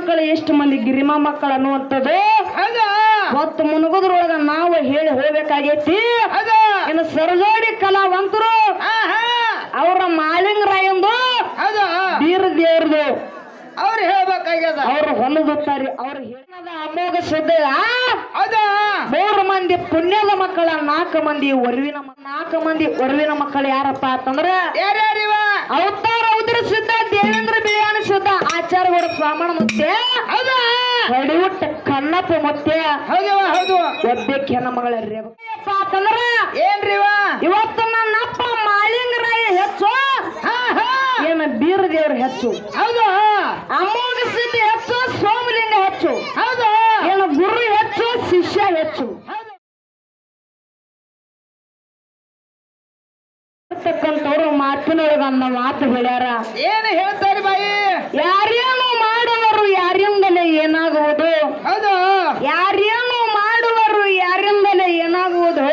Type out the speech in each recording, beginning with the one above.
ಮಕ್ಕಳು ಎಷ್ಟು ಮಂದಿ ಗಿರಿಮ ಮಕ್ಕಳು ಅನ್ನುವಂಥದ್ದು ಹೊತ್ತು ಮುನುಗುದ್ರೊಳಗ ನಾವು ಹೇಳಿ ಹೋಗ್ಬೇಕಾಗೈತಿ. ಇನ್ನು ಸರಜೋಡಿ ಕಲಾವಂತರು ಅವರ ಮಾಳಿಂಗರಾಯಂದು ಹೌದಾ. ಬೀರ ದೇವ್ರದು ಅವ್ರು ಹೇಳ್ಬೇಕಾಗ್ಯದ. ಅವ್ರು ಹೊಲದುತ್ತಾರೆ ಅವ್ರು ಹೇಳದ ಅಮೋಘ ಸಿದ್ಧ ಹೌದಾ. ಮೂರು ಮಂದಿ ಪುಣ್ಯದ ಮಕ್ಕಳ ನಾಲ್ಕು ಮಂದಿ ಒರ್ವಿನ ನಾಲ್ಕು ಮಂದಿ ಒರ್ವಿನ ಮಕ್ಕಳು ಯಾರಪ್ಪ ಅಂತಂದ್ರ ಯಾರ್ಯಾರಿವ? ಅವತಾರ ಉದ್ರ ಸಿದ್ಧ ದೇವೇಂದ್ರ ಬಿಳಿಯಾನ ಆಚಾರ್ಯಗೌಡ ಸ್ವಾಮಣ ಮತ್ತೆ ಹೌದಾ? ಹೊಡಿಯುಟ್ಟ ಕಣ್ಣಪ್ಪ ಮತ್ತೆ ಹೌದವ ಹೌದು. ಒಬ್ಬಕ್ಕೆ ಹೆಣ್ಣ ಮಗಳ ರೇವಪ್ಪ ಅಂತಂದ್ರ ಏನ್ರಿವ ಇವತ್ತು ನನ್ನಪ್ಪ ಮಾಳಿಂಗರಾಯ ಹೆಚ್ಚು. ಏನ ಬೀರ ದೇವ್ರ ಹೆಚ್ಚು. ಹೌದು. ಅಮೋಘ ಸಿದ್ಧಿ ಹೆಚ್ಚು ಸೋಮಲಿಂಗ ಹೆಚ್ಚು. ಹೌದು. ಏನು ಗುರು ಹೆಚ್ಚು ಶಿಷ್ಯ ಹೆಚ್ಚು. ಮಾತಿನೊಳಗ ಅನ್ನೋ ಮಾತು ಹೇಳ್ಯಾರ. ಏನು ಹೇಳ್ತಾರೆ ಬಾಯಿ ಯಾರೇನು ಮಾಡುವರು ಯಾರಿಂದಲೇ ಏನಾಗುವುದು ಹೌದು ಯಾರೇನು ಮಾಡುವರು ಯಾರಿಂದಲೇ ಏನಾಗುವುದು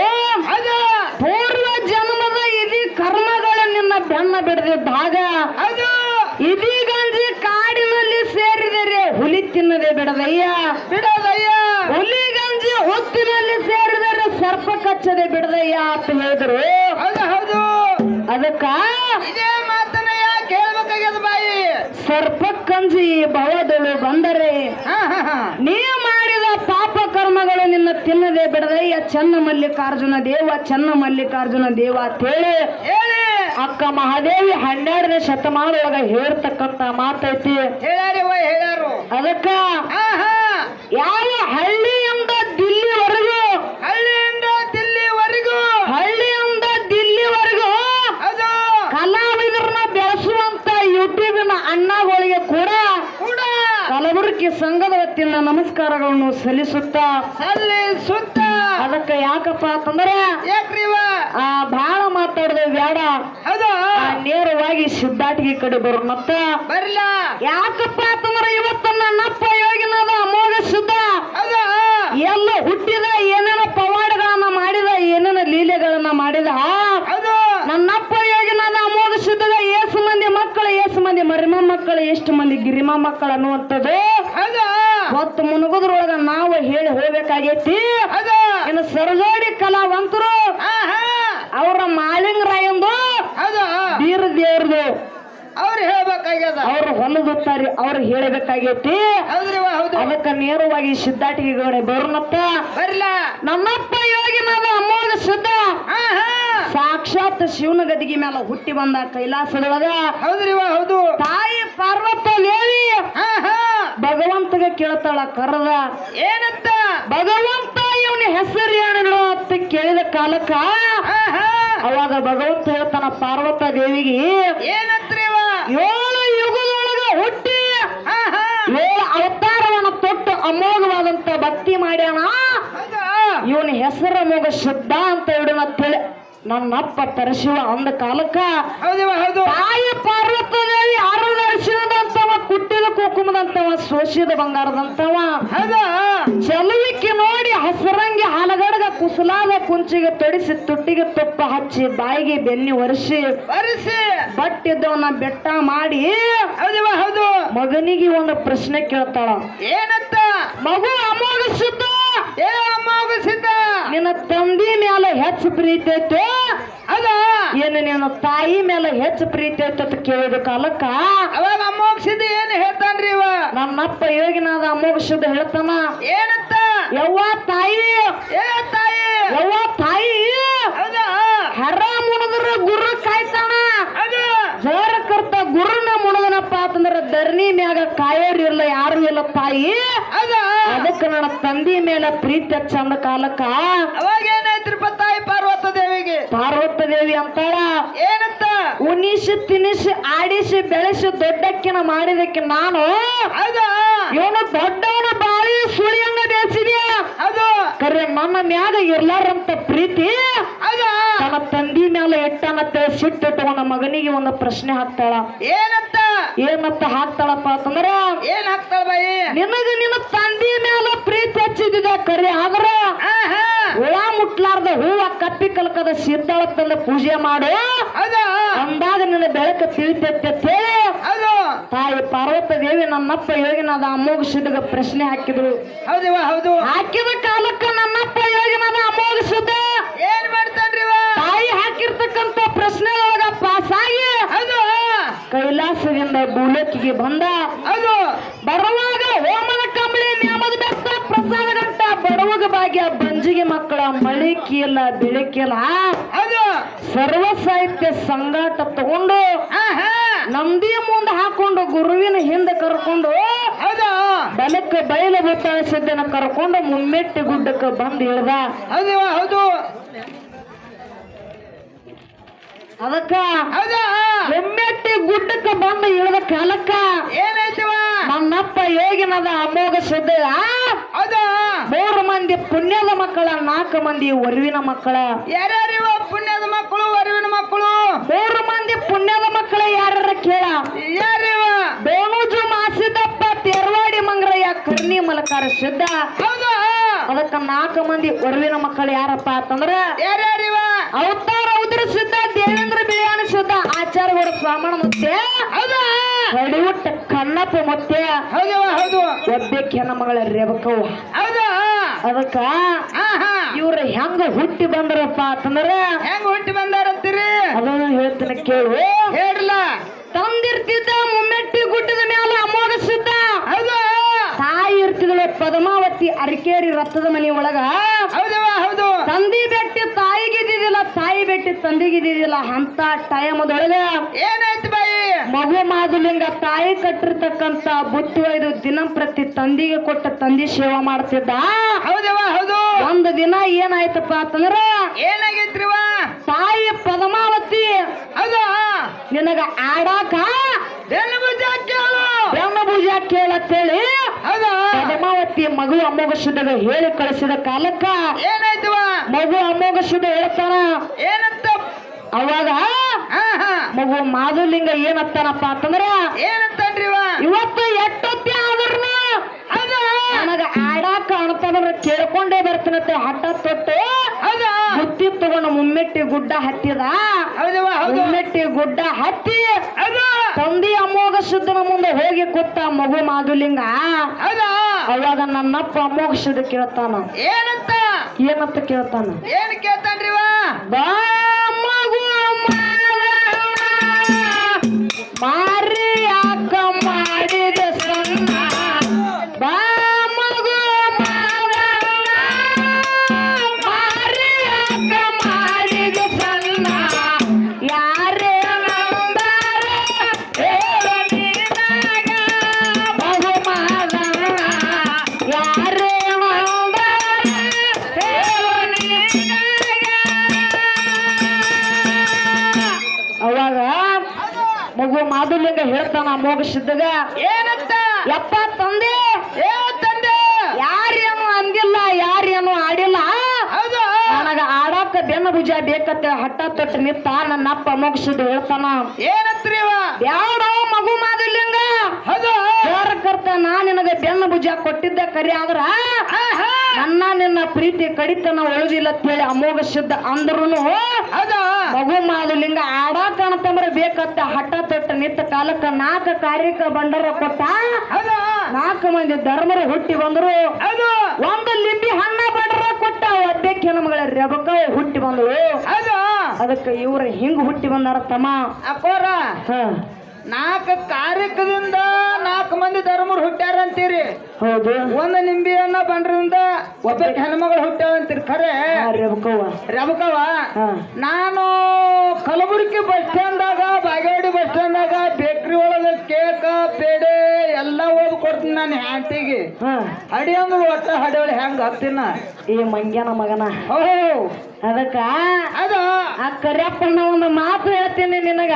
ಹೌದು ಪೂರ್ವ ಜನ್ಮದ ಇದೀ ಕರ್ಮಗಳು ನಿನ್ನ ಬೆನ್ನ ಬಿಡದಿದ್ದಾಗ ಹೌದು ಇದೀಗಂಜಿ ಕಾಡಿನಲ್ಲಿ ಸೇರಿದರೆ ಹುಲಿ ತಿನ್ನದೆ ಬಿಡದಯ್ಯ ಬಿಡೋದಯ್ಯ ಹುಲಿಗಂಜಿ ಹೊತ್ತಿನಲ್ಲಿ ಸೇರಿದರೆ ಕಚ್ಚದೆ ಬಿಡದಯ್ಯ ಅಂತ ಹೇಳಿದ್ರು? ಹೌದು ಹೌದು. ಅದಕ್ಕ ಇದೇ ಮಾತನ್ನ ಯಾಕೆ ಹೇಳ್ಬೇಕಾಗ್ಯದ ಬಾಯಿ? ಸರ್ಪಕ್ಕಂಜಿ ಭವದಳು ಬಂದರೆ ಹಾ ಹಾ ಹಾ. ನೀ ಮಾಡಿದ ಪಾಪ ಕರ್ಮಗಳು ನಿನ್ನ ತಿನ್ನದೆ ಬಿಡದಯ್ಯ. ಚನ್ನ ಮಲ್ಲಿಕಾರ್ಜುನ ದೇವ ಚನ್ನ ಮಲ್ಲಿಕಾರ್ಜುನ ದೇವ ಅಂತೇಳಿ ಹೇಳಿ ಅಕ್ಕ ಮಹಾದೇವಿ ಹನ್ನೆರಡನೇ ಒಳಗ ಹೇಳ್ತಕ್ಕಂತ ಮಾತೈತಿ. ಹೇಳ್ಯಾರು ಅದಕ್ಕ ಯಾವ ಹಳ್ಳಿಯಿಂದ ಕಲಬುರಗಿ ಸಂಘದ ವತಿಯಿಂದ ನಮಸ್ಕಾರಗಳನ್ನು ಸಲ್ಲಿಸುತ್ತಾ ಸಲ್ಲಿಸುತ್ತ ಅದಕ್ಕೆ ಯಾಕಪ್ಪ ಅಂತಂದ್ರೆ ಆ ಬಹಳ ಮಾತಾಡದೆ ಬೇಡ ನೇರವಾಗಿ ಸಿದ್ದಾಟಿಗೆ ಕಡೆ ಬರು ಮತ್ತ ಬರಲ್ಲ ಯಾಕಪ್ಪ ಅಂತಂದ್ರೆ ಇವತ್ತು ನನ್ನಪ್ಪ ಯೋಗಿನದ ಅಮೋಘ ಶುದ್ಧ. ಹೌದು? ಎಲ್ಲ ಹುಟ್ಟಿದ ಏನೇನ ಪವಾಡಗಳನ್ನ ಮಾಡಿದ ಏನೇನ ಲೀಲೆಗಳನ್ನ ಮಾಡಿದ ಹೌದು. ನನ್ನಪ್ಪ ಯೋಗಿನದ ಅಮೋಘ ಶುದ್ಧದ ಏಸು ಮಂದಿ ಮಕ್ಕಳು ಏಸು ಮಂದಿ ಮರಿಮ ಮಕ್ಕಳು ಎಷ್ಟು ಮಂದಿ ಗಿರಿಮ ಮಕ್ಕಳು ಅನ್ನುವಂಥದ್ದು ಹೊತ್ತು ಮುನುಗುದ್ರೊಳಗ ನಾವು ಹೇಳಿ ಹೋಗ್ಬೇಕಾಗೈತಿ. ಇನ್ನು ಸರಜೋಡಿ ಕಲಾವಂತರು ಅವರ ಮಾಳಿಂಗರಾಯಂದು ಹೌದು. ಬೀರ ದೇವ್ರದು ಅವ್ರು ಹೇಳ್ಬೇಕಾಗ್ಯದ. ಅವ್ರು ಹೊಲದುತ್ತಾರೆ ಅವ್ರು ಹೇಳಬೇಕಾಗೈತಿ. ಅದಕ್ಕ ನೇರವಾಗಿ ಸಿದ್ಧಾಟಿಗೆ ದೋರ್ನಪ್ಪ ಬರಲ. ನಮ್ಮಪ್ಪ ಇವಗಿ ನಾನು ಅಮೋಘ ಸಿದ್ಧ. ಸಾಕ್ಷಾತ್ ಶಿವನ ಗದಿಗೆ ಮೇಲೆ ಹುಟ್ಟಿ ಬಂದ ಕೈಲಾಸದೊಳಗ ಹೌದ್ರಿವ ಹೌದು. ತಾಯಿ ಪಾರ್ವತ ದೇವಿ ಭಗವಂತಗ ಕೇಳ್ತಾಳ ಕರದ ಏನಂತ? ಭಗವಂತ ಇವನ ಹೆಸರು ಏನು ಅಂತ ಕೇಳಿದ ಕಾಲಕ್ಕ ಅವಾಗ ಭಗವಂತ ಹೇಳ್ತಾನ ಪಾರ್ವತ ದೇವಿಗೆ ಏನಂತ್ರಿ ಏಳು ಯುಗದೊಳಗ ಹುಟ್ಟಿ ಏಳು ಅವತಾರವನ್ನ ತೊಟ್ಟು ಅಮೋಘವಾದಂತ ಭಕ್ತಿ ಮಾಡ್ಯಾನ. ಇವನ ಹೆಸರ ಮೋಗ ಶುದ್ಧ ಅಂತ ಇಡೋಣ ಅಂತೇಳಿ ನನ್ನಪ್ಪ ಪರಶಿವ ಅಂದ ಕಾಲಕ್ಕ ಹೌದು ಹೌದು. ತಾಯಿ ಪಾರ್ವತ ದೇವಿ ಕುಟ್ಟಿದ ಕುಂಕುಮದಂತವ ಸೋಸಿದ ಬಂಗಾರದಂತವ. ಹದ? ಚಲುವಿಕೆ ನೋಡಿ ಹಸರಂಗಿ ಹಲಗಡಗ ಕುಸಲಾದ ಕುಂಚಿಗೆ ತೊಡಿಸಿ ತುಟ್ಟಿಗೆ ತುಪ್ಪ ಹಚ್ಚಿ ಬಾಯಿಗೆ ಬೆನ್ನಿ ಒರೆಸಿ. ಒರೆಸಿ. ಬಟ್ಟಿದ್ದವನ ಬೆಟ್ಟ ಮಾಡಿ. ಹೌದು ಮಗನಿಗೆ ಒಂದು ಪ್ರಶ್ನೆ ಕೇಳ್ತಾಳ. ಏನತ್ತ ಮಗು ಅಮೋಘ ಏ ಸಿದ್ಧ ನಿನ್ನ ತಂದಿ ಮೇಲೆ ಹೆಚ್ಚು ಪ್ರೀತಿ ಐತೆ? ಅದ. ಏನು ನಿನ್ನ ತಾಯಿ ಮೇಲೆ ಹೆಚ್ಚು ಪ್ರೀತಿ ಐತೆ ಅಂತ ಕೇಳಿದ ಕಾಲಕ್ಕ? ಅವಾಗ ಅಮ್ಮೋಗ್ ಏನು ಹೇಳ್ತಾನ್ರಿ ಇವ? ನನ್ನಪ್ಪ ಯೋಗಿನಾದ ಅದ ಸಿದ್ಧ ಹೇಳ್ತಾನ? ಏನಂತ? ಯವ್ವ ತಾಯಿ. ಏ ತಾಯಿ. ಯವ್ವ ತಾಯಿ. ಹರ ಮುಣದ್ರ ಗುರು ಕಾಯ್ತಾನ. ಜೋರ ಕರ್ತ ಗುರುನ ಮುಣದನಪ್ಪ ಅಂತಂದ್ರ ಧರಣಿ ಮ್ಯಾಗ ಕಾಯೋರ್ ಇಲ್ಲ ಯಾರು ಇಲ್ಲ ತಾಯಿ. ಹೌದ ಅದಕ್ಕೆ ನನ್ನ ತಂದಿ ಮೇಲೆ ಪ್ರೀತಿ ಚಂದ ಕಾಲಕ್ಕ ಅವಾಗ ಏನಾಯ್ತ್ರಿಪ್ಪ ತಾಯಿ ಪಾರ್ವತ ದೇವಿಗೆ? ಪಾರ್ವತ ದೇವಿ ಅಂತಾಳ ಏನಂತ? ಉಣಿಸಿ ತಿನಿಸಿ ಆಡಿಸಿ ಬೆಳೆಸಿ ದೊಡ್ಡಕ್ಕಿನ ಮಾಡಿದಕ್ಕೆ ನಾನು ಏನು ದೊಡ್ಡವನ ಬಾಳಿ ಸುಳಿಯನ್ನ ಬೆಳೆಸಿದ್ಯಾ ಅದು ಕರೆ ನನ್ನ ಮ್ಯಾಗ ಇರ್ಲಾರಂತ ಪ್ರೀತಿ ತನ್ನ ತಂದಿ ಮೇಲೆ ಇಟ್ಟನತ್ತ ಸಿಟ್ಟಿಟ್ಟವನ ಮಗನಿಗೆ ಒಂದು ಪ್ರಶ್ನೆ ಹಾಕ್ತಾಳ. ಏನಂತ? ಏನಂತ ಹಾಕ್ತಾಳಪ್ಪ ಅಂತಂದ್ರ ಏನ್ ಹಾಕ್ತಾಳ ಬಾಯಿ? ನಿನಗ ನಿನ್ನ ತಂದಿ ಮೇಲೆ ಪ್ರೀತಿ ಹಚ್ಚಿದ ಕರೆ ಆದ್ರ ಹುಳ ಮುಟ್ಲಾರ್ದ ಹೂವ ಕಪ್ಪಿ ಕಲ್ಕದ ಸಿದ್ಧಾಳ ತಂದ ಪೂಜೆ ಮಾಡು. ಅಂದಾಗ ನಿನ್ನ ಬೆಳಕ ತಿಳಿತೈತೆ ತಾಯಿ ಪಾರ್ವತ ದೇವಿ ನನ್ನಪ್ಪ ಯೋಗಿನಾದ ಅಮೋಘ ಸಿದ್ಧಗ ಪ್ರಶ್ನೆ ಹಾಕಿದ್ರು. ಹೌದಿವ ಹೌದು. ಹಾಕಿದ ಕಾಲಕ್ಕ ನನ್ನಪ್ಪ ಯೋಗಿನಾದ ಅಮೋಘ ಸಿದ್ಧ ಏನ್ ಮಾಡ್ತಾನ್ರಿ ತಾಯಿ ಹಾಕಿರ್ತಕ್ಕಂತ ಪ್ರಶ್ನೆ ಒಳಗ ಪಾಸ್ ಆಗಿ ಕೈಲಾಸದಿಂದ ಬೂಲಕ್ಕಿಗೆ ಬಂದ ಅದು ಬರುವಾಗ ಹೋಮದ ಕಂಬಳಿ ನ್ಯಾಮದ ಬೆತ್ತ ಪ್ರಸಾದ ಗಂಟ ಬಡವಗ ಭಾಗ್ಯ ಬಂಜಿಗೆ ಮಕ್ಕಳ ಮಳಿಕಿಯಲ್ಲ ಬೆಳಕಿಯಲ್ಲ ಬೆಳಕಿಲ್ಲ ಅದು ಸರ್ವ ಸಾಹಿತ್ಯ ಸಂಗಾಟ ತಗೊಂಡು ಹಾ ಹಾ. ನಂದಿ ಮುಂದೆ ಹಾಕೊಂಡು ಗುರುವಿನ ಹಿಂದೆ ಕರ್ಕೊಂಡು ಬಲಕ್ಕ ಬಲಕ್ಕೆ ಬಯಲ ಭೂತಾಳ ಸಿದ್ದನ ಕರ್ಕೊಂಡು ಮುಮ್ಮೆಟ್ಟಿ ಗುಡ್ಡಕ್ಕೆ ಬಂದು ಹೇಳ್ದ. ಅದು ಹೌದು. ಅದಕ್ಕ ಹೌದಾ? ಗುಡ್ಡಕ್ಕ ಗುಡ್ಡಕ್ಕೆ ಬಂದು ಇಳಿದ ಕಾಲಕ್ಕ ಏನಾಯ್ತವ? ನನ್ನಪ್ಪ ಹೇಗಿನದ ಅಮೋಘ ಹೌದಾ? ಮೂರು ಮಂದಿ ಪುಣ್ಯದ ಮಕ್ಕಳ ನಾಲ್ಕು ಮಂದಿ ಒರಿವಿನ ಮಕ್ಕಳ. ಯಾರ್ಯಾರಿವ ಪುಣ್ಯದ ಮಕ್ಕಳು ಒರಿವಿನ ಮಕ್ಕಳು? ಮೂರು ಮಂದಿ ಪುಣ್ಯದ ಮಕ್ಕಳ ಯಾರ ಕೇಳ. ಯಾರಿವ? ಬೇಮುಜು ಮಾಸಿದಪ್ಪ ತೇರ್ವಾಡಿ ಮಂಗ್ರಯ್ಯ ಕರ್ಣಿ ಮಲಕಾರ ಸಿದ್ಧ ಹೌದಾ? ಅದಕ್ಕ ನಾಲ್ಕು ಮಂದಿ ಒರುವಿನ ಮಕ್ಕಳು ಯಾರಪ್ಪ ಅಂತಂದ್ರ ಅವತಾರ ಉದ್ರ ಸಿದ್ಧ ದೇವೇಂದ್ರ ಬಿಳಿಯಾನ ಆಚಾರ ಆಚಾರ್ಯಗೌಡ ಸ್ವಾಮಣ ಮುತ್ತೆ ಹೊಡಿವುಟ್ಟ ಕಣ್ಣಪ್ಪ ಮುತ್ತೆ ಒಬ್ಬಕ್ಕೆ ಹೆಣ್ಣ ಮಗಳ ರೇವಕವ್ವ. ಅದಕ್ಕ ಇವ್ರ ಹೆಂಗ ಹುಟ್ಟಿ ಬಂದ್ರಪ್ಪ ಅಂತಂದ್ರ ಹೆಂಗ ಹುಟ್ಟಿ ಬಂದಾರಂತೀರಿ? ಅದನ್ನ ಹೇಳ್ತೀನಿ ಕೇಳು. ಹೇಳ್ರಲ್ಲ ತಂದಿರ್ತಿದ್ದ ಮುಮ್ಮೆಟ್ಟಿ ಗುಡ್ಡದ ಮ್ಯಾಲ ಅಮೋಘ ಸಿದ್ಧ ಹೌದಾ ತಾಯಿ ಇರ್ತಿದಳು ಪದ್ಮಾವತಿ ಅರಿಕೇರಿ ರಥದ ಮನೆ ಒಳಗ ಹೌದು. ತಂದಿ ಬೆಟ್ಟಿ ತಾಯಿಗಿದ್ದಿದ್ದಿಲ್ಲ ತಾಯಿ ಬೆಟ್ಟಿ ತಂದಿಗಿದ್ದಿದ್ದಿಲ್ಲ ಅಂತ ಟೈಮದೊಳಗ ಏನಾಯ್ತು ಬಾಯಿ? ಮಗು ಮಾದುಲಿಂಗ ತಾಯಿ ಕಟ್ಟಿರ್ತಕ್ಕಂತ ಬುತ್ತಿ ಒಯ್ದು ದಿನಂಪ್ರತಿ ತಂದಿಗೆ ಕೊಟ್ಟ ತಂದಿ ಸೇವಾ ಮಾಡ್ತಿದ್ದ. ಹೌದವ ಹೌದು. ಒಂದು ದಿನ ಏನಾಯ್ತಪ್ಪ ಅಂತಂದ್ರ ಏನಾಗೈತ್ರಿವ ತಾಯಿ ಪದ್ಮಾವತಿ ಹೌದಾ. ನಿನಗ ಆಡಾಕ ಬೆನ್ನು ಬುದ್ಧಿ ಕೇಳು. ಬ್ರಹ್ಮ ಭುಜ ಕೇಳತ್ತೇಳಿ. ಹೌದಾ. ಪದ್ಮಾವತಿ ಮಗು ಅಮೋಘ ಶುದ್ಧ ಹೇಳಿ ಕಳಿಸಿದ ಕಾಲಕ್ಕ ಏನಾಯ್ತವ ಮಗು ಅಮೋಘ ಶುದ್ಧ ಹೇಳ್ತಾನ ಏನಂತ? ಅವಾಗ ಮಗು ಮಾಧುಲಿಂಗ ಏನತ್ತಾನಪ್ಪ ಅಂತಂದ್ರ ಏನಂತನ್ರಿ ಇವತ್ತು ಎಟ್ಟೊತ್ತಿ ಆದ್ರೂ ನನಗ ಆಡಾಕ ಅಣತಂದ್ರ ಕೇಳ್ಕೊಂಡೇ ಬರ್ತೀನತ್ತೆ ಹಠ ತೊಟ್ಟು. ಅದು ಬುತ್ತಿ ತಗೊಂಡು ಮುಮ್ಮೆಟ್ಟಿ ಗುಡ್ಡ ಹತ್ತಿದ. ಮುಮ್ಮೆಟ್ಟಿ ಗುಡ್ಡ ಹತ್ತಿ ತಂದಿ ಅಮೋಘ ಶುದ್ಧನ ಮುಂದೆ ಹೋಗಿ ಕೂತ ಮಗು ಮಾಧುಲಿಂಗ. ಅವಾಗ ನನ್ನಪ್ಪ ಶುದ್ಧ ಕೇಳ್ತಾನ. ಏನಂತ? ಏನಂತ ಕೇಳ್ತಾನ? ಏನ್ ಕೇಳ್ತಾನ್ರಿವ ಬಾ ಮಗು ಮಾರಿ ಹೇಳ್ತಾನ ಮೋಗ ಸಿದ್ಧಗ ಏನಂತ ಯಪ್ಪ ತಂದೆ! ಏ ತಂದೆ! ಯಾರೇನು ಅಂದಿಲ್ಲ ಯಾರೇನು ಆಡಿಲ್ಲ. ಹೌದು. ನನಗ ಆಡಾಕ ಬೆನ್ನ ಭುಜ ಬೇಕತ್ತ ಹಟ್ಟ ತೊಟ್ಟು ನಿತ್ತ ನನ್ನ ಅಪ್ಪ ಮೋಗ ಸಿದ್ಧ ಹೇಳ್ತಾನ. ಏನತ್ರಿ ಯಾವ ಮಗು ಹೌದು ಕರ್ತ ನಾ ನಿನಗೆ ಬೆನ್ನ ಭುಜ ಕೊಟ್ಟಿದ್ದ ಕರಿ ಆದ್ರ. ನನ್ನ ನಿನ್ನ ಪ್ರೀತಿ ಕಡಿತನ ಉಳಿದಿಲ್ಲ ಅಂತೇಳಿ ಅಮೋಘ ಸಿದ್ಧ ಅಂದ್ರುನು ಮಗು ಮಗು ಲಿಂಗ ಆಡಾಕ ಅಂತಂದ್ರ ಬೇಕತ್ತ ಹಠ ತೊಟ್ಟ ನಿತ್ತ ಕಾಲಕ್ಕ ನಾಲ್ಕು ಕಾರ್ಯಕ್ಕ ಬಂಡರ ಕೊಟ್ಟ. ನಾಲ್ಕು ಮಂದಿ ಧರ್ಮರು ಹುಟ್ಟಿ ಬಂದ್ರು. ಒಂದು ಲಿಂಬಿ ಹಣ್ಣ ಬಂಡರ ಕೊಟ್ಟ ಒದ್ದಕ್ಕೆ ನಮ್ಗಳ ರೆಬಕ ಹುಟ್ಟಿ ಬಂದ್ರು ಅದಕ್ಕೆ ಇವ್ರ ಹಿಂಗ್ ಹುಟ್ಟಿ ಬಂದಾರ ತಮ್ಮ ಅಕೋರ ಹ. ನಾಲ್ಕು ಕಾರ್ಯಕದಿಂದ ನಾಲ್ಕು ಮಂದಿ ಧರ್ಮರು ಹುಟ್ಟ್ಯಾರ ಅಂತೀರಿ ಹೌದು. ಒಂದು ನಿಂಬಿಯನ್ನ ಬಂಡ್ರಿಂದ ಒಬ್ಬ ಹೆಣ್ಮಗಳು ಹುಟ್ಟ್ಯಾರ ಅಂತೀರಿ ಖರೆ ರಬಕವ ನಾನು ಕಲಬುರಗಿ ಬಸ್ ಸ್ಟ್ಯಾಂಡ್ದಾಗ ಬಾಗೇವಾಡಿ ಬಸ್ ಸ್ಟ್ಯಾಂಡ್ದಾಗ ಬೇಕ್ರಿ ಒಳಗ ಕೇಕ ಪೇಡೆ ಎಲ್ಲ ಹೋಗಿ ಕೊಡ್ತೀನಿ ನಾನು ಹ್ಯಾಂಟಿಗೆ ಹಡಿ ಅಂದ್ರೆ ಒಟ್ಟ ಹಡಿಯೊಳಗೆ ಹೆಂಗ್ ಹತ್ತಿನ ಈ ಮಂಗ್ಯನ ಮಗನ. ಓ ಅದಕ್ಕ ಅದು. ಆ ಕರಿಯಪ್ಪನ ಒಂದು ಮಾತು ಹೇಳ್ತೀನಿ ನಿನಗ.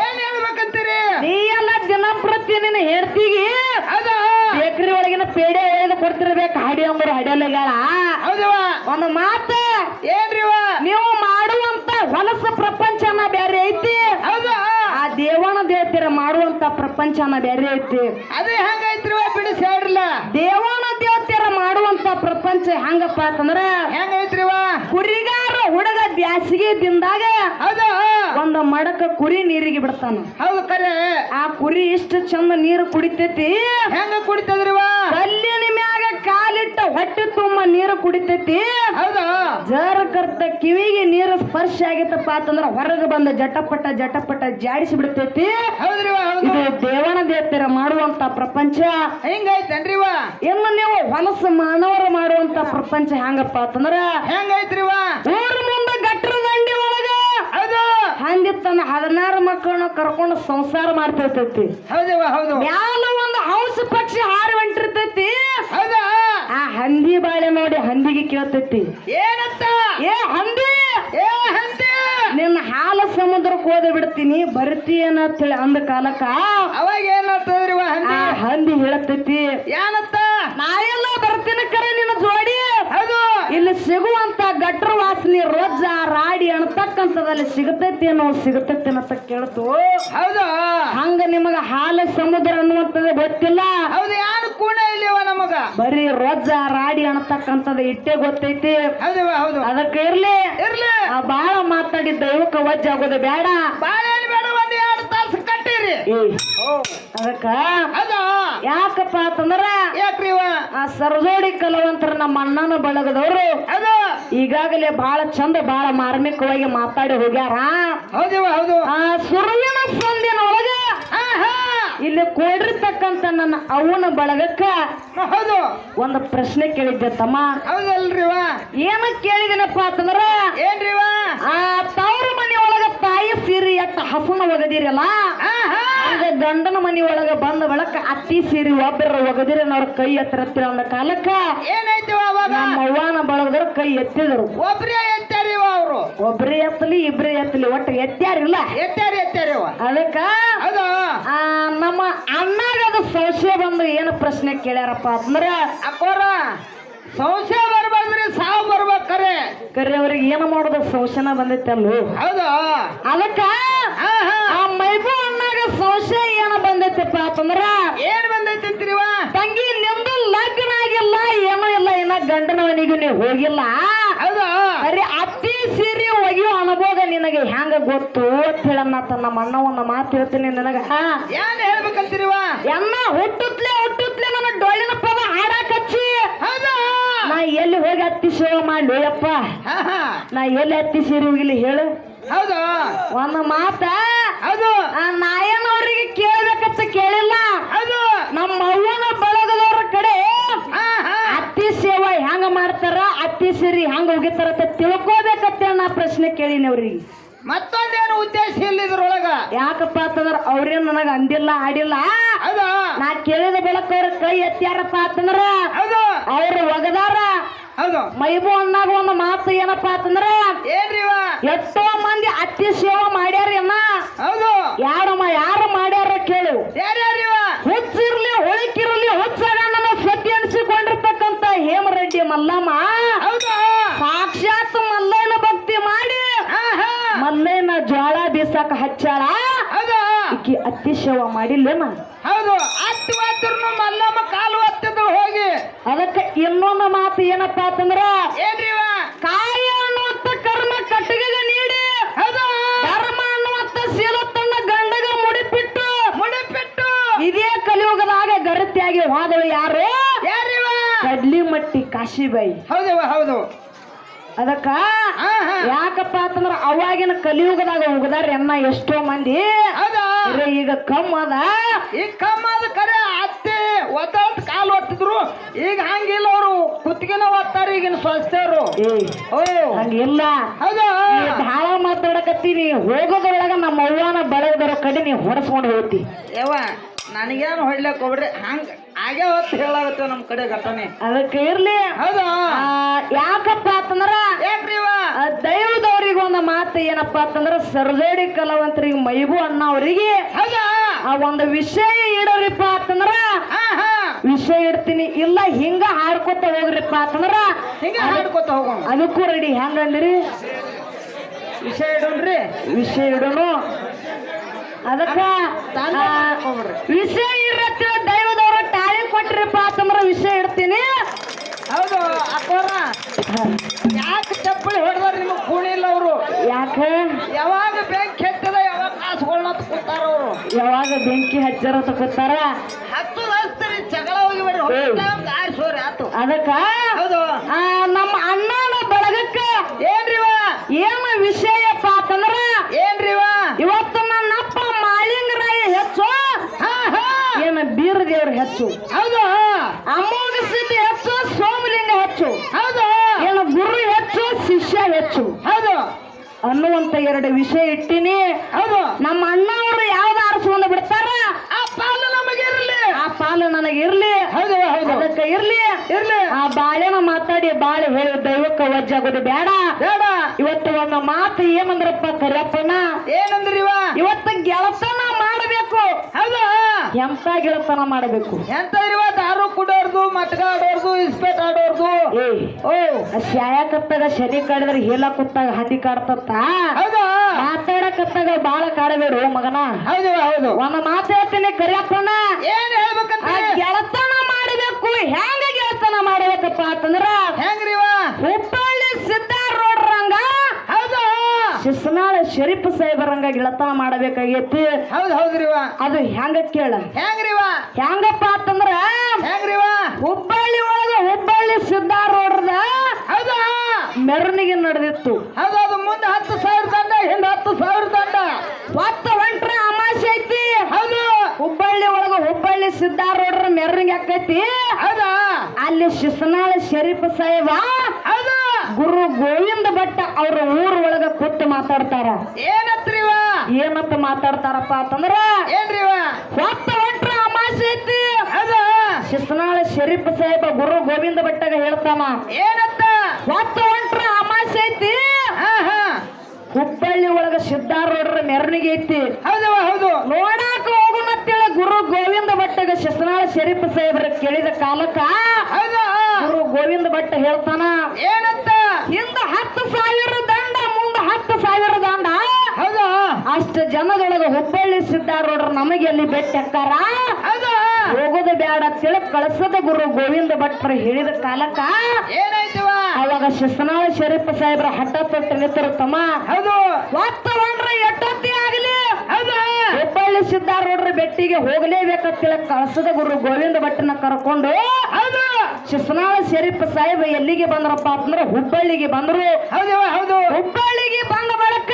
ಏನ್ ಹೇಳ್ಬೇಕಂತೀರಿ? ನೀ ಎಲ್ಲ ದಿನಂಪ್ರತಿ ನಿನ್ನ ಹೇಳ್ತೀಗಿ ಅದು. ಬೇಕರಿ ಒಳಗಿನ ಪೇಡೆ ಎಳೆದು ಕೊಡ್ತಿರ್ಬೇಕು ಹಡಿ ಹಡಿಯಲ್ಲ ಹಡಿಯಲ್ಲಗಳ ಹೌದವ ಒಂದು ಮಾತು. ಏನ್ರಿವ ನೀವು ಮಾಡುವಂತ ಹೊಲಸ ಪ್ರಪಂಚನ ಬೇರೆ ಐತಿ. ಹೌದು? ದೇವನ ದೇವತೆರ ಮಾಡುವಂತ ಪ್ರಪಂಚನ ಬೇರೆ ಐತಿ? ಅದೇ ಹೆಂಗೈತ್ರಿ ಬಿಡಿ ಹೇಳ್ರಲ್ಲ ದೇವನ ದೇವತೆರ ಮಾಡುವಂತ ಪ್ರಪಂಚ ಹೆಂಗಪ್ಪ ಅಂತಂದ್ರ ಹೆಂಗೈತ್ರಿ ಕುರಿಗಾರ ಹುಡುಗ ಬ್ಯಾಸಿಗೆ ದಿಂದಾಗ ಹೌದು. ಒಂದು ಮಡಕ ಕುರಿ ನೀರಿಗೆ ಬಿಡ್ತಾನ. ಹೌದು ಕರೆ. ಆ ಕುರಿ ಇಷ್ಟು ಚಂದ ನೀರು ಕುಡಿತೈತಿ. ಹೆಂಗ ಕುಡಿತದ್ರಿ ಅಲ್ಲಿ ಮ್ಯಾಗ ಕಾಲಿಟ್ಟ ಹೊಟ್ಟೆ ತುಂಬ ನೀರು ಕುಡಿತೈತಿ. ಹೌದಾ? ಜರ ಕರ್ತ ಕಿವಿಗೆ ನೀರು ಸ್ಪರ್ಶ ಆಗಿತ್ತಪ್ಪ ಅಂತಂದ್ರ ಹೊರಗೆ ಬಂದ ಜಟಪಟ ಜಟಪಟ ಜಾಡಿಸಿ ಬಿಡ್ತೈತಿ. ಇದು ದೇವನ ದೇವತೆರ ಮಾಡುವಂತ ಪ್ರಪಂಚ. ಹೆಂಗೈತನ್ರಿವ ಇನ್ನು ನೀವು ಹೊಲಸು ಮಾನವರ ಮಾಡುವಂತ ಪ್ರಪಂಚ ಹೆಂಗಪ್ಪ ಅಂತಂದ್ರ ಹೆಂಗೈತ್ರಿವ ಊರ ಮುಂದೆ ಗಟ್ಟರ ದಂಡಿ ಒಳಗ ಹಂದಿ. ತನ್ನ ಹದಿನಾರು ಮಕ್ಕಳನ್ನ ಕರ್ಕೊಂಡು ಸಂಸಾರ ಮಾಡ್ತಿರ್ತೈತಿ. ಯಾವ ಒಂದು ಹಂಸ ಪಕ್ಷಿ ಹಾರಿ ಹೊಂಟಿರ್ತೈತಿ ಹೌದಾ ಆ ಹಂದಿ ಬಾಳೆ ನೋಡಿ ಹಂದಿಗೆ ಕೇಳ್ತೈತಿ. ಏನಂತ? ಏ ಹಂದಿ! ಏ ಹಂದಿ! ನಿನ್ನ ಹಾಲ ಸಮುದ್ರಕ್ಕೆ ಓದ ಬಿಡ್ತೀನಿ ಬರ್ತೀಯನ ಅಂತೇಳಿ ಅಂದ ಕಾಲಕ್ಕ. ಅವಾಗ ಏನಾಗ್ತದ್ರಿ ಆ ಹಂದಿ ಹೇಳತೈತಿ ಏನಂತ? ನಾ ಎಲ್ಲ ಬರ್ತೀನಿ ಕರೆ ನಿನ್ನ ಜೋಡಿ. ಹೌದು. ಇಲ್ಲಿ ಸಿಗುವಂತ ಗಟ್ರ ವಾಸನೆ ರೊಜ್ಜ ರಾಡಿ ಅಣತಕ್ಕಂಥದಲ್ಲಿ ಸಿಗತೈತಿ ಅನ್ನೋ ಸಿಗತೈತಿ ಅಂತ ಕೇಳ್ತು. ಹೌದು. ಹಂಗ ನಿಮಗ ಹಾಲ ಸಮುದ್ರ ಅನ್ನುವಂಥದ್ದು ಗೊತ್ತಿಲ್ಲ. ಹೌದು ಕೂಣ ಇಲ್ಲಿವ ನಮಗ? ಬರೀ ರೊಜ್ಜ ರಾಡಿ ಅಣತಕ್ಕಂಥದ್ದು ಇಟ್ಟೆ ಗೊತ್ತೈತಿ. ಹೌದು ಹೌದು. ಅದಕ್ಕೆ ಇರ್ಲಿ. ಇರ್ಲಿ. ಆ ಬಾಳ ಮಾತಾಡಿ ದೈವಕ್ಕ ವಜ್ಜ ಆಗೋದು ಬೇಡ. ಬಾಳೆಹಣ್ಣು ಬೇಡ ಒಂದ್ ಎರಡು ತಾಸು ಕಟ್ಟಿರಿ. ಅದಕ್ಕ ಹೌದಾ. ಯಾಕಪ್ಪ ಅಂತಂದ್ರ ಯಾಕ್ರಿವ? ಆ ಸರಜೋಡಿ ಕಲಾವಂತರ ನಮ್ಮ ಅಣ್ಣನ ಬಳಗದವರು. ಅದು ಈಗಾಗಲೇ ಬಹಳ ಚಂದ ಬಹಳ ಮಾರ್ಮಿಕವಾಗಿ ಮಾತಾಡಿ ಹೋಗ್ಯಾರ. ಹೌದಿವ ಹೌದು. ಆ ಸುರುವಿನ ಹಾ ಇಲ್ಲಿ ಕೂಡಿರ್ತಕ್ಕಂತ ನನ್ನ ಅವನ ಬಳಗಕ್ಕ ಹೌದು. ಒಂದು ಪ್ರಶ್ನೆ ಕೇಳಿದ್ದೆ ತಮ್ಮ. ಹೌದಲ್ರಿವ? ಏನ ಕೇಳಿದಿನಪ್ಪ ಅಂತಂದ್ರ ಏನ್ರಿವ? ಆ ತವ್ರ ಮನೆ ಒಳಗ ತಾಯಿ ಸೀರೆ ಎಟ್ಟ ಹಸುನ ಒಗದಿರಲ್ಲ? ಗಂಡನ ಮನೆ ಒಳಗ ಬಂದ ಬಳಕ ಅತ್ತಿ ಸೀರೆ ಒಬ್ಬರ ಒಗದಿರ ಅವ್ರ ಕೈ ಎತ್ತರ ಅಂದ ಕಾಲಕ್ಕ ಏನಾಯ್ತು ಅವಾಗ? ನಮ್ಮ ಅವ್ವನ ಬಳಗದ್ರ ಕೈ ಎತ್ತಿದರು. ಒಬ್ರೇ ಎತ್ತಾರಿವ ಅವರು? ಒಬ್ರೇ ಎತ್ತಲಿ ಇಬ್ರೇ ಎತ್ತಲಿ ಒಟ್ಟು ಎತ್ತಾರಿಲ್ಲ ಎತ್ತಾರಿ ಎತ್ತಾರಿವ ಅದಕ್ಕ ನಮ್ಮ ಅಣ್ಣಾಗ ಅದು ಸಂಶಯ ಬಂದು ಏನು ಪ್ರಶ್ನೆ ಕೇಳ್ಯಾರಪ್ಪ ಅಂದ್ರೆ ಅಕ್ಕೋರ ಸಂಶಯ ಬರ್ಬಾರ್ದ್ರಿ ಸಾವು ಬರ್ಬೇಕರೆ. ಕರೆ ಅವ್ರಿಗೆ ಏನು ಮಾಡೋದು? ಸಂಶಯನ ಬಂದೈತೆ ಅಲ್ವ ಹೌದು. ಅದಕ್ಕ ಆ ಮೈಬು ಅಣ್ಣಾಗ ಸಂಶಯ ಏನು ಬಂದೈತಪ್ಪ ಅಂತಂದ್ರ ಏನ್ ಬಂದೈತಿ ತಂಗಿ ನಿಮ್ದು ಲಗ್ನ ಆಗಿಲ್ಲ ಏನೋ ಇಲ್ಲ ಏನ ಗಂಡನ ಮನೆಗೂ ನೀವು ಹೋಗಿಲ್ಲ. ಹೌದು. ಅರೆ ಸೀರೆ ಒಗೆಯೋ ಅನುಭವ ನಿನಗೆ ಹೆಂಗ ಗೊತ್ತು ಅಂತ ಹೇಳಮ್ಮ ತನ್ನ ಮಣ್ಣವನ್ನ ಮಾತು ಹೇಳ್ತೀನಿ ನಿನಗ. ಏನ್ ಹೇಳ್ಬೇಕಂತೀರಿವ? ಎನ್ನ ಹುಟ್ಟುತ್ಲೆ ಹುಟ್ಟುತ್ಲೆ ನನ್ನ ಡೊಳ್ಳಿನ ಪದ ಹಾಡಕ್ ಹಚ್ಚಿ ನಾ ಎಲ್ಲಿ ಹೋಗಿ ಹತ್ತಿ ಸೇವೆ ಮಾಡ್ಲಿ ಅಪ್ಪ. ಹಾ ಹಾ. ನಾ ಎಲ್ಲಿ ಹತ್ತಿ ಸೀರೆ ಹೋಗಿಲಿ ಹೇಳು. ಹೌದು? ಒಂದು ಮಾತ. ಹೌದು. ನಾಯನವರಿಗೆ ಕೇಳಬೇಕಂತ ಕೇಳಿಲ್ಲ. ಹೌದು. ನಮ್ಮ ಅವ್ವನ ಬಳಗದವ್ರ ಕಡೆ ಹಾ ಹಾ ಅತ್ತಿ ಸೇವೆ ಹೆಂಗ ಮಾಡ್ತಾರ ಹಂಗ ಅಂತ ತಿಳ್ಕೋಬೇಕಂತ ನಾ ಪ್ರಶ್ನೆ ಕೇಳಿನಿ ಅವ್ರಿಗೆ. ಮತ್ತೊಂದೇನು ಉದ್ದೇಶ ಇಲ್ಲ ಇದ್ರೊಳಗ? ಯಾಕಪ್ಪ ಅಂತಂದ್ರ ಅವ್ರೇನ್ ನನಗ ಅಂದಿಲ್ಲ ಆಡಿಲ್ಲ ನಾ ಕೇಳಿದ ಬೆಳಕ ಅವ್ರ ಕೈ ಎತ್ತ್ಯಾರಪ್ಪ ಅಂತಂದ್ರ ಅವ್ರು ಒಗದಾರ. ಹೌದು. ಮೈಬು ಅನ್ನಾಗ ಒಂದು ಮಾತು ಏನಪ್ಪ ಅಂತಂದ್ರ ಎಷ್ಟೋ ಮಂದಿ ಅತ್ತಿ ಸೇವೆ ಮಾಡ್ಯಾರ ಹೌದು. ಯಾರಮ್ಮ ಯಾರು ಮಾಡ್ಯಾರ ಕೇಳು. ಹುಚ್ಚಿರ್ಲಿ ಹೊಳಕಿರ್ಲಿ ಹುಚ್ಚಗಣ್ಣನ ಸದ್ಯ ಹೇಮ ಹೇಮರೆಡ್ಡಿ ಮಲ್ಲಮ್ಮ. ಸಾಕ್ಷಾತ್ ಮಲ್ಲೇನ ಭಕ್ತಿ ಮಾಡಿ. ಮಲ್ಲೇನ ಜ್ವಾಳ ಬೀಸಾಕ ಹಚ್ಚಾಳ ಈಕಿ ಅತ್ತಿ ಸೇವೆ ಮಾಡಿಲ್ಲೇನ? ಹೌದು. ಅತ್ತಿ ಹತ್ತಿರನು ಮಲ್ಲಮ್ಮ ಕಾಲು ಹತ್ತಿದ್ರು ಹೋಗಿ. ಅದಕ್ಕೆ ಇನ್ನೊಂದು ಮಾತು ಏನಪ್ಪಾ ಅಂತಂದ್ರ ಏನ್ರಿವ ಕಾಯ ಅನ್ನುವಂತ ಕರ್ಮ ಕಟ್ಟಿಗೆ ನೀಡಿ. ಹೌದು. ಧರ್ಮ ಅನ್ನುವಂತ ಸೀಲು ತನ್ನ ಗಂಡಗ ಮುಡಿಪಿಟ್ಟು. ಮುಡಿಪಿಟ್ಟು. ಇದೇ ಕಲಿಯುಗದಾಗ ಗರತಿಯಾಗಿ ಹೋದಳು ಯಾರು? ಯಾರಿವ? ಕಡ್ಲಿ ಮಟ್ಟಿ ಕಾಶಿಬಾಯಿ ಹೌದವ ಹೌದು. ಅದಕ್ಕ ಯಾಕಪ್ಪ ಅಂತಂದ್ರ ಅವಾಗಿನ ಕಲಿಯುಗದಾಗ ಹೋಗದಾರ ಎನ್ನ ಎಷ್ಟೋ ಮಂದಿ. ಈಗ ಕಮ್ಮ ಅದ. ಈಗ ಕಮ್ಮದ ಕರೆ ಅತ್ತೆ ಒದ್ದಾಟ ಕಾಲು ಒತ್ತಿದ್ರು. ಈಗ ಹಂಗಿಲ್ಲ ಅವರು ಕುತ್ತಿಗೆನ ಒತ್ತಾರ ಈಗಿನ ಸ್ವಸ್ಥರು ಹಂಗಿಲ್ಲ. ಧಾಳ ಮಾತಾಡಕತ್ತೀನಿ ಹೋಗೋದ್ರೊಳಗ ನಮ್ಮ ಅವ್ವನ ಬಳಗದರ ಕಡೆ ನೀವು ಹೊಡೆಸ್ಕೊಂಡು ಹೋಗ್ತಿ. ಯವ್ವ ನನಗೇನು ಹೊಡ್ಲಕ್ಕೆ ಹೋಗ್ರಿ ಹಂಗ ಹಾಗೆ ಹೊತ್ತು ಹೇಳಾಗತ್ತೆ ನಮ್ಮ ಕಡೆ ಘಟನೆ. ಅದಕ್ಕೆ ಇರ್ಲಿ. ಹೌದಾ? ಯಾಕಪ್ಪ ಅಂತಂದ್ರ ಯಾಕ್ರಿವ ದೈವದವ್ರಿಗೆ ಒಂದು ಮಾತು ಏನಪ್ಪ ಅಂತಂದ್ರ ಸರ್ಲೇಡಿ ಕಲಾವಂತರಿಗೆ ಮೈಬು ಅಣ್ಣ ಅವರಿಗೆ ಹೌದಾ? ಆ ಒಂದು ವಿಷಯ ಇಡೋರಿಪ್ಪ ಅಂತಂದ್ರ ವಿಷಯ ಇಡ್ತೀನಿ ಇಲ್ಲ ಹಿಂಗ ಹಾಡ್ಕೊತ ಹೋಗ್ರಿಪ್ಪ ಅಂತಂದ್ರ ಹಿಂಗ ಹಾಡ್ಕೊತ ಹೋಗೋಣ. ಅದಕ್ಕೂ ರೆಡಿ ಹೆಂಗಂದ್ರಿ ವಿಷಯ ಇಡೋಣ್ರಿ. ವಿಷಯ ಇಡೋನು ಅದಕ್ಕ ವಿಷಯ ಇರತ್ತ ದೈವದವ್ರ ಟಾಳಿ ಕೊಟ್ರಿಪ್ಪ ಅಂತಂದ್ರ ವಿಷಯ ಇಡ್ತೀನಿ ಹೌದು ಅಕ್ಕೋರ ಯಾಕೆ ಚಪ್ಪಲಿ ಹೊಡೆದಾರ ನಿಮಗೆ ಕೂಣಿ ಇಲ್ಲ ಅವರು ಯಾಕ ಯಾವಾಗ ಬ್ಯಾಂಕ್ ಕೆಟ್ಟದ ಯಾವಾಗ ಕಾಸುಗಳನ್ನ ಕೂತಾರ ಅವರು ಅವಾಗ ಬೆಂಕಿ ಹಚ್ಚರ ತಗೋತಾರ ಹತ್ತು ಹಚ್ತೀರಿ ಜಗಳ ಹೋಗಿ ಬರ್ರಿ ಏಯ್. ಆರಿಸೋರಿ ಆತು. ಅದಕ್ಕ? ಹೌದು. ಆ, ನಮ್ಮ ಅಣ್ಣನ ಬಳಗಕ್ಕ ಏನ್ರಿವ ಏನ ವಿಷಯಪ್ಪ ಅಂತಂದ್ರ ಏನ್ರಿವ ಇವತ್ತು ನನ್ನಪ್ಪ ಮಾಳಿಂಗರಾಯ ಹೆಚ್ಚು. ಹಾ ಹಾ. ಏನ ಬೀರ ದೇವ್ರ ಹೆಚ್ಚು. ಹೌದು ಅಮೋಘ ಸಿದ್ಧಿ ಹೆಚ್ಚು ಸೋಮಲಿಂಗ ಹೆಚ್ಚು. ಹೌದು. ಏನು ಗುರು ಹೆಚ್ಚು ಶಿಷ್ಯ ಹೆಚ್ಚು. ಹೌದು. ಅನ್ನುವಂತ ಎರಡು ವಿಷಯ ಇಟ್ಟಿನಿ. ಹೌದು. ನಮ್ಮ ಅಣ್ಣವರು ಯಾವ್ದು ಆರಿಸ್ಕೊಂಡು ಬಿಡ್ತಾರ ಆ ಪಾಲು ನಮಗೆ ಇರಲಿ ಆ ಪಾಲು ನನಗೆ ಇರ್ಲಿ. ಹೌದು ಅದಕ್ಕೆ ಇರ್ಲಿ. ಇರ್ಲಿ. ಆ ಬಾಳೆನ ಮಾತಾಡಿ ಬಾಳೆ ಹೇಳಿ ದೈವಕ್ಕೆ ವಜ್ಜಾಗೋದು ಬೇಡ. ಬೇಡ. ಇವತ್ತು ಒಂದು ಮಾತು ಏನಂದ್ರಪ್ಪ ಕರಿಯಪ್ಪನ? ಏನಂದ್ರಿವ? ಇವತ್ತು ಗೆಳತನ ಮಾಡಬೇಕು. ಹೌದು. ಎಂತ ಗೆಳತನ ಮಾಡಬೇಕು? ಎಂತ ಇರುವ? ದಾರು ಕುಡೋರ್ದು ಮಟ್ಗ ಆಡೋರ್ದು ಇಸ್ಪೇಟ್ ಆಡೋರ್ದು. ಓ. ಶಾಯಕತ್ತಾಗ ಶನಿ ಕಾಡಿದ್ರೆ ಹೇಳ ಕುತ್ತಾಗ ಹಂದಿ ಕಾಡ್ತತ್ತ? ಹೌದಾ. ಮಾತಾಡಕತ್ತಾಗ ಬಾಳ ಕಾಡಬೇಡು ಮಗನ. ಹೌದು ಹೌದು. ಒಂದು ಮಾತು ಹೇಳ್ತೀನಿ ಕರಿಯಪ್ಪನ. ಏನ್ ಹೇಳ್ಬೇಕಂತ? ಗೆಳತನ ಮಾಡಬೇಕು ಹೆಂಗ ಗೆಳತನ ಮಾಡಬೇಕಪ್ಪ ಅಂತಂದ್ರ ಹೆಂಗ್ರಿವ ಹುಬ್ಬಳ್ಳಿ ರಂಗ ಹೌದು. ಶಿಸ್ನಾಳ ಶರೀಫ್ ಸಾಹೇಬರಂಗ ಗೆಳತನ ಮಾಡಬೇಕಾಗೈತಿ. ಹೌದು ಹೌದ್ರಿವ ಅದು ಹೆಂಗ ಕೇಳ? ಹೆಂಗ್ರಿವ ಹೆಂಗಪ್ಪ ಅಂತಂದ್ರ ಹೆಂಗ್ರಿವ ಹುಬ್ಬಳ್ಳಿ ಒಳಗ ಹುಬ್ಬಳ್ಳಿ ಸಿದ್ದಾರೂಢರದ ಹೌದು. ಮೆರವಣಿಗೆ ನಡೆದಿತ್ತು. ಹೌದು ಅದು ಮುಂದೆ ಹತ್ತು ಸಾವಿರ ದಂಡ ಹಿಂದೆ ಹತ್ತು ಸಾವಿರ ದಂಡ. ಒತ್ತ ಹೊಂಟ್ರ ಅಮಾಸೆ ಐತಿ ಹೌದು ಹುಬ್ಬಳ್ಳಿ ಒಳಗ ಹುಬ್ಬಳ್ಳಿ ಸಿದ್ದಾರೋಡ್ರ ಮೆರವಣಿಗೆ ಆಕೈತಿ? ಹೌದಾ? ಅಲ್ಲಿ ಶಿಸ್ನಾಳ ಶರೀಫ್ ಸಾಹೇಬ ಹೌದಾ? ಗುರು ಗೋವಿಂದ ಭಟ್ಟ ಅವ್ರ ಊರ ಒಳಗ ಕೂತು ಮಾತಾಡ್ತಾರ. ಏನತ್ರಿವ ಏನಂತ ಮಾತಾಡ್ತಾರಪ್ಪ ಅಂತಂದ್ರ ಏನ್ರಿವ ಹೊತ್ತ ಹೊಂಟ್ರ ಅಮಾಸೆ ಐತಿ. ಹೌದು? ಶಿಸ್ನಾಳ ಶರೀಫ್ ಸಾಹೇಬ ಗುರು ಗೋವಿಂದ ಭಟ್ಟಗ ಹೇಳ್ತಾನ ಏನತ್ತ ಹೊತ್ತ ಹೊಂಟ್ರ ಅಮಾಸೆ ಐತಿ. ಹುಬ್ಬಳ್ಳಿ ಒಳಗ ಸಿದ್ದಾರೋಡ್ರ ಮೆರವಣಿಗೆ ಐತಿ. ಹೌದವ ಹೌದು. ಹೋಗುನತ್ತೇಳ ಗುರು ಗೋವಿಂದ ಭಟ್ಟಗ ಶಿಸ್ನಾಳ ಶರೀಫ್ ಸಾಹೇಬ್ರ ಕೇಳಿದ ಕಾಲಕ್ಕ ಗುರು ಗೋವಿಂದ ಭಟ್ಟ ಹೇಳ್ತಾನ ಏನಂತ? ಹಿಂದ ಹತ್ತು ಸಾವಿರ ದಂಡ ಮುಂದ ಹತ್ತು ಸಾವಿರ ದಂಡ. ಅಷ್ಟು ಜನದೊಳಗ ಹುಬ್ಬಳ್ಳಿ ಸಿದ್ದಾರೂಢರು ನಮಗೆ ಅಲ್ಲಿ ಹೌದು? ಹೋಗೋದು ಬೇಡ ತಿಳಿ ಕಳಿಸದ ಗುರು ಗೋವಿಂದ ಭಟ್ರು ಹೇಳಿದ ಕಾಲಕ್ಕ. ಏನಾಯ್ತವ ಅವಾಗ ಶಿಸ್ನಾಳ ಶರೀಫ್ ಸಾಹೇಬ್ರ ಹಠ ತೊಟ್ಟು ನಿಂತರು ತಮ್ಮ ಹೌದು. ಆಗಲಿ ಹೌದು ರೋಡ್ರ ಬೆಟ್ಟಿಗೆ ಹೋಗಲೇಬೇಕಂತೇಳಿ ಕಳಿಸದ ಗುರು ಗೋವಿಂದ ಭಟ್ಟನ ಕರ್ಕೊಂಡು ಹೌದು. ಶಿಸ್ನಾಳ ಶರೀಫ್ ಸಾಹೇಬ್ ಎಲ್ಲಿಗೆ ಬಂದ್ರಪ್ಪ ಅಂತಂದ್ರೆ ಹುಬ್ಬಳ್ಳಿಗೆ ಬಂದ್ರು. ಹೌದು ಹೌದು. ಹುಬ್ಬಳ್ಳಿಗೆ ಬಂದ ಬಳಕ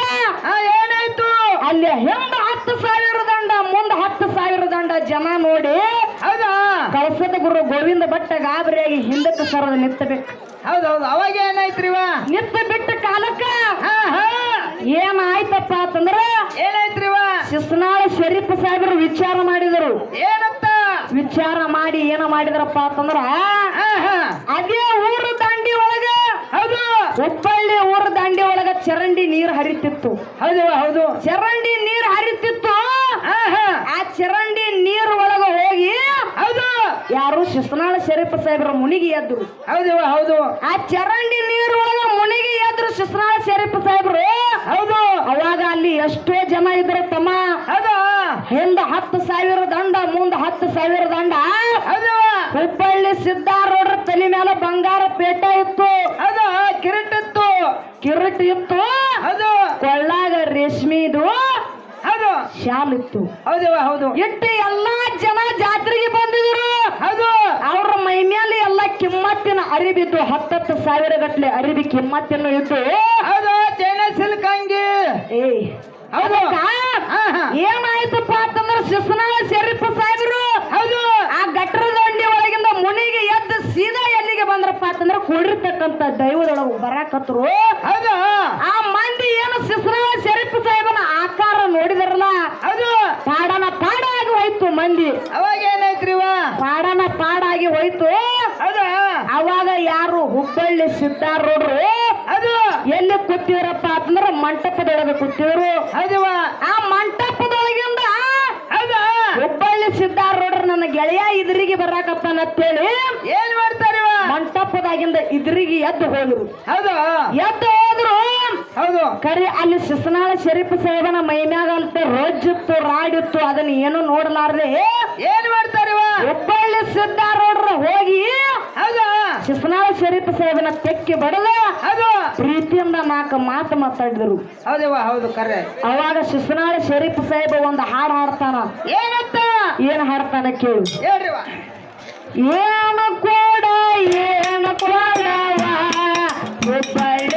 ಏನಾಯ್ತು? ಅಲ್ಲಿ ಹಿಂದ ಹತ್ತು ಸಾವಿರ ದಂಡ ಮುಂದ ಹತ್ತು ಸಾವಿರ ದಂಡ ಜನ ನೋಡಿ ಹೌದಾ? ಕಳಸದ ಗುರು ಗೋವಿಂದ ಭಟ್ಟ ಗಾಬರಿಯಾಗಿ ಹಿಂದಕ್ಕೆ ಸರದ ನಿಂತಬೇಕು ಹೌದೌದು ಹೌದು. ಅವಾಗ ಏನಾಯ್ತ್ರಿವ? ನಿತ್ತ ಬಿಟ್ಟ ಕಾಲಕ್ಕ ಏನಾಯ್ತಪ್ಪ ಅಂತಂದ್ರ? ಏನಾಯ್ತ್ರಿವ ಶಿಸ್ನಾಳ ಶರೀಫ್ ಸಾಹೇಬರು ವಿಚಾರ ಮಾಡಿದರು. ಏನಂತ? ವಿಚಾರ ಮಾಡಿ ಏನ ಮಾಡಿದ್ರಪ್ಪ ಅಂತಂದ್ರ ಅದೇ ಊರು ದಾಂಡಿ ಒಳಗ ಹೌದು. ಹುಬ್ಬಳ್ಳಿ ಊರು ದಾಂಡಿ ಒಳಗ ಚರಂಡಿ ನೀರು ಹರಿತಿತ್ತು. ಹೌದು ಹೌದು. ಚರಂಡಿ ನೀರು ಹರಿತಿತ್ತು. ಆ ಚರಂಡಿ ನೀರು ಒಳಗ ಹೋಗಿ ಹೌದು. ಯಾರು ಶಿಸ್ನಾಳ ಶರೀಫ್ ಸಾಹೇಬರ ಮುನಿಗಿ ಎದ್ರು. ಹೌದು ಹೌದು. ಆ ಚರಂಡಿ ನೀರು ಒಳಗ ಮುನಿಗೆ ಶಿಸ್ರಾಳ ಶರೀಫ್ ಸಾಹೇಬ್ರು. ಹೌದು. ಅವಾಗ ಅಲ್ಲಿ ಎಷ್ಟೋ ಜನ ಇದ್ರ ತಮ್ಮ. ಹೌದಾ. ಹಿಂದ ಹತ್ತು ಸಾವಿರ ದಂಡ ಮುಂದ ಹತ್ತು ಸಾವಿರ ದಂಡ. ಹೌದು. ಹುಬ್ಬಳ್ಳಿ ಸಿದ್ದಾರೋಡ್ರ ತಲೆ ಮೇಲೆ ಬಂಗಾರ ಪೇಟ ಇತ್ತು. ಹೌದು. ಕಿರೀಟ್ ಇತ್ತು. ಕಿರೀಟ್ ಇತ್ತು. ಹೌದು. ಕೊಳ್ಳಾಗ ರೇಷ್ಮಿದು ಹೌದು. ಶಾಲ್ ಇತ್ತು. ಹೌದು ಹೌದು. ಇಟ್ಟು ಎಲ್ಲಾ ಜನ ಜಾತ್ರೆಗೆ ಬಂದಿದ್ರು. ಹೌದು. ಅವ್ರ ಮೈ ಮೇಲೆ ಎಲ್ಲ ಕಿಮ್ಮತ್ತಿನ ಅರಿವಿದ್ದು ಹತ್ತತ್ತು ಸಾವಿರ ಗಟ್ಟಲೆ ಅರಿಬಿ ಕಿಮ್ಮತ್ತಿನ ಇದ್ದು. ಅದು ಚೈನ ಸಿಲ್ಕ್ ಅಂಗಿ. ಏಯ್ ಹೌದು. ಅದಕ್ಕ? ಹಾ ಹಾ. ಏನಾಯ್ತಪ್ಪ ಅಂತಂದ್ರೆ ಶಿಸ್ನಾಳ ಶರೀಫ್ ಸಾಹೇಬರು? ಹೌದು. ಆ ಗಟ್ಟರ ದಂಡಿ ಒಳಗಿಂದ ಮುನಿಗೆ ಎದ್ದು ಸೀದಾ ಎಲ್ಲಿಗೆ ಬಂದ್ರಪ್ಪ ಅಂತಂದ್ರೆ ಕೂಡಿರ್ತಕ್ಕಂತ ದೈವದೊಳಗೆ ಬರಾಕತ್ರು. ಹೌದು ಆ ಮಂದಿ ಏನು ಶಿಸ್ನಾಳ ಶರೀಫ್ ಸಾಹೇಬನ ಆಕಾರ ನೋಡಿದಾರಲ್ಲ ಹೌದು ಪಾಡನ ಪಾಡಾಗಿ ಹೋಯ್ತು ಮಂದಿ ಅವಾಗ ಏನಾಯ್ತ್ರಿವ ಪಾಡನ ಪಾಡಾಗಿ ಹೋಯ್ತು ಹೌದಾ ಅವಾಗ ಯಾರು ಹುಬ್ಬಳ್ಳಿ ಸಿದ್ದಾರೂಢರು ಅದು ಎಲ್ಲಿ ಕೂತಿದ್ರಪ್ಪ ಅಂತಂದ್ರ ಮಂಟಪದೊಳಗೆ ಕೂತಿದ್ರು. ಹೌದವ ಆ ಮಂಟಪದೊಳಗಿಂದ ಹುಬ್ಬಳ್ಳಿ ಸಿದ್ದಾರೂಢರು ನನ್ನ ಗೆಳೆಯ ಇದ್ರಿಗೆ ಬರಾಕತ್ತಾನಂತೇಳಿ ಏನ್ ಮಾಡ್ತಾರೆ ಮಂಟಪದಾಗಿಂದ ಇದ್ರಿಗೆ ಎದ್ದು ಹೋದ್ರು. ಹೌದು. ಎದ್ದು ಹೋದ್ರು. ಹೌದು. ಕರಿ ಅಲ್ಲಿ ಶಿಸ್ನಾಳ ಶರೀಫ್ ಸಾಹೇಬನ ಮೈ ಮ್ಯಾಗ ಅಂತ ರೋಜಿತ್ತು ರಾಡಿತ್ತು ಅದನ್ನ ಏನು ನೋಡಲಾರ್ದೆ. ಏನ್ ಮಾಡ್ತಾರಿವ ಹುಬ್ಬಳ್ಳಿ ಸಿದ್ದಾರೂಢರು ಹೋಗಿ ಹೌದಾ ಶಿಸ್ನಾಳ ಶರೀಫ್ ಸಾಹೇಬನ ತೆಕ್ಕಿ ಬಡದ? ಅದು ಪ್ರೀತಿಯಿಂದ ನಾಲ್ಕು ಮಾತು ಮಾತಾಡಿದ್ರು. ಹೌದವ್ವ ಹೌದು ಕರೆ. ಅವಾಗ ಶಿಶುನಾಳ ಶರೀಫ್ ಸಾಹೇಬ ಒಂದು ಹಾಡು ಹಾಡ್ತಾನ. ಏನಂತ? ಏನ್ ಹಾಡ್ತಾನ ಕೇಳು. ಹೇಳ್ರಿವ ಏನು ಕೂಡ ಏನು ಕೂಡ ಹುಬ್ಬಳ್ಳಿ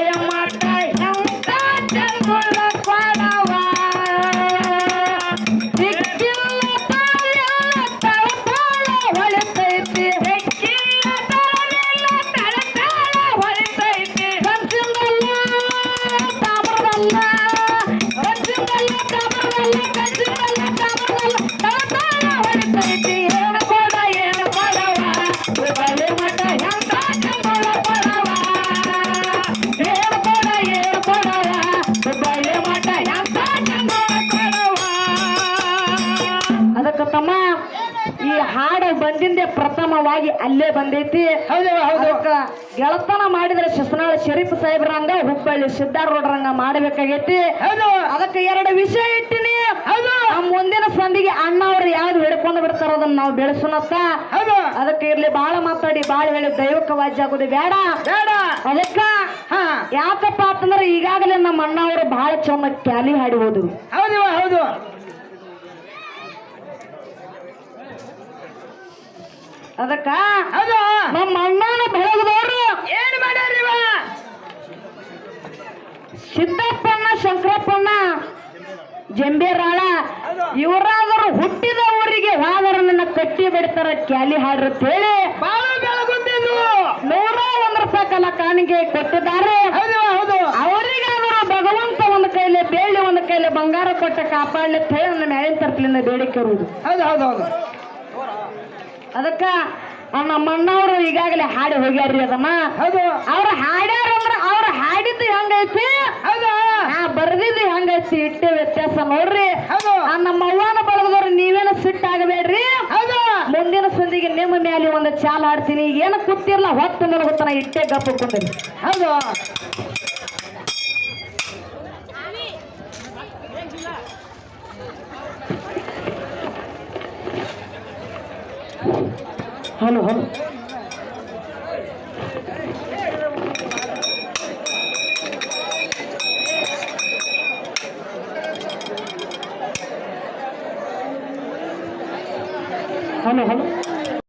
ಪ್ರಥಮವಾಗಿ ಅಲ್ಲೇ ಬಂದೈತಿ. ಹೌದು ಗೆಳತನ ಮಾಡಿದ್ರೆ ಶಿಸ್ನಾಳ ಶರೀಫ್ ಸಾಹೇಬ್ರಂಗ ಹುಬ್ಬಳ್ಳಿ ಸಿದ್ದಾರೂಢರಂಗ ಮಾಡಬೇಕಾಗೈತಿ. ಹೌದು. ಅದಕ್ಕೆ ಎರಡು ವಿಷಯ ಇಟ್ಟಿನಿ. ಹೌದು. ಮುಂದಿನ ಸಂದಿಗೆ ಅಣ್ಣ ಅವ್ರು ಯಾವ್ದು ಹಿಡ್ಕೊಂಡು ಬಿಡ್ತಾರ ಅದನ್ನ ನಾವು ಬೆಳೆಸೋಣತ್ತ ಹೌದು. ಅದಕ್ಕೆ ಇರ್ಲಿ ಬಾಳ ಮಾತಾಡಿ ಬಾಳ ಹೇಳಿ ದೈವಕ ವಾಜ್ಯ ಆಗೋದು ಬೇಡ. ಬೇಡ. ಅದಕ್ಕ ಹಾ. ಯಾಕಪ್ಪ ಅಂತಂದ್ರೆ ಈಗಾಗಲೇ ನಮ್ಮ ಅಣ್ಣ ಅವರು ಬಹಳ ಚಂದ ಕ್ಯಾಲಿ ಹಾಡಿ ಹೋದ್ರು. ಹೌದವ್ವ ಹೌದು. ಅದಕ್ಕ? ನಮ್ಮ ಅಣ್ಣನ ಬೆಳಗ್ದವ್ರು. ಏನ್ ಮಾಡ್ಯಾರಿವ ಸಿದ್ದಪ್ಪಣ್ಣ ಶಂಕರಪ್ಪಣ್ಣ ಜಂಬೇರಾಳ ಇವರಾದರೂ ಹುಟ್ಟಿದ ಊರಿಗೆ ವಾದರನ್ನ ಕಟ್ಟಿ ಬಿಡ್ತಾರ ಕ್ಯಾಲಿ ಹಾಡ್ರ ಕೇಳಿ. ಹೇಳಿ ನೂರ ಒಂದ್ ರೂಪಾಯಿ ಕಲ ಕಾಣಿಗೆ ಕೊಟ್ಟಿದ್ದಾರೆ. ಅವರಿಗಾದರೂ ಭಗವಂತ ಒಂದು ಕೈಲಿ ಬೇಳಿ ಒಂದು ಕೈಲಿ ಬಂಗಾರ ಕೊಟ್ಟ ಕಾಪಾಡ್ಲಿ ಹೇಳಿ ನನ್ನ ತರ್ಪಲಿಂದ ಬೇಡಿಕೆ ಇರುವುದು. ಹೌದು ಹೌದು ಹೌದು. ಅದಕ್ಕ ನಮ್ಮ ಅಣ್ಣವ್ರು ಈಗಾಗಲೇ ಹಾಡಿ ಹೋಗ್ಯಾರ್ರಿ ಅದಮ್ಮ. ಹೌದು. ಅವ್ರು ಹಾಡ್ಯಾರ ಅಂದ್ರ ಅವ್ರು ಹಾಡಿದ್ದು ಹೆಂಗೈತಿ? ಹೌದು. ನಾ ಬರ್ದಿದ್ದು ಹೆಂಗೈತಿ? ಇಟ್ಟೆ ವ್ಯತ್ಯಾಸ ನೋಡ್ರಿ. ಹೌದು. ಆ ನಮ್ಮ ಅವ್ವನ ಬಳಗದವ್ರು ನೀವೇನು ಸಿಟ್ಟಾಗಬೇಡ್ರಿ ಹೌದು. ಮುಂದಿನ ಸಂದಿಗೆ ನಿಮ್ಮ ಮೇಲೆ ಒಂದು ಚಾಲ್ ಆಡ್ತೀನಿ ಈಗ ಏನು ಕೂತಿರ್ಲ ಹೊತ್ತು ಮಲಗುತ್ತಾನ ಇಟ್ಟೆ ಗಪ್ಪ ಕುಂದ್ರಿ. ಹೌದು. Hello hello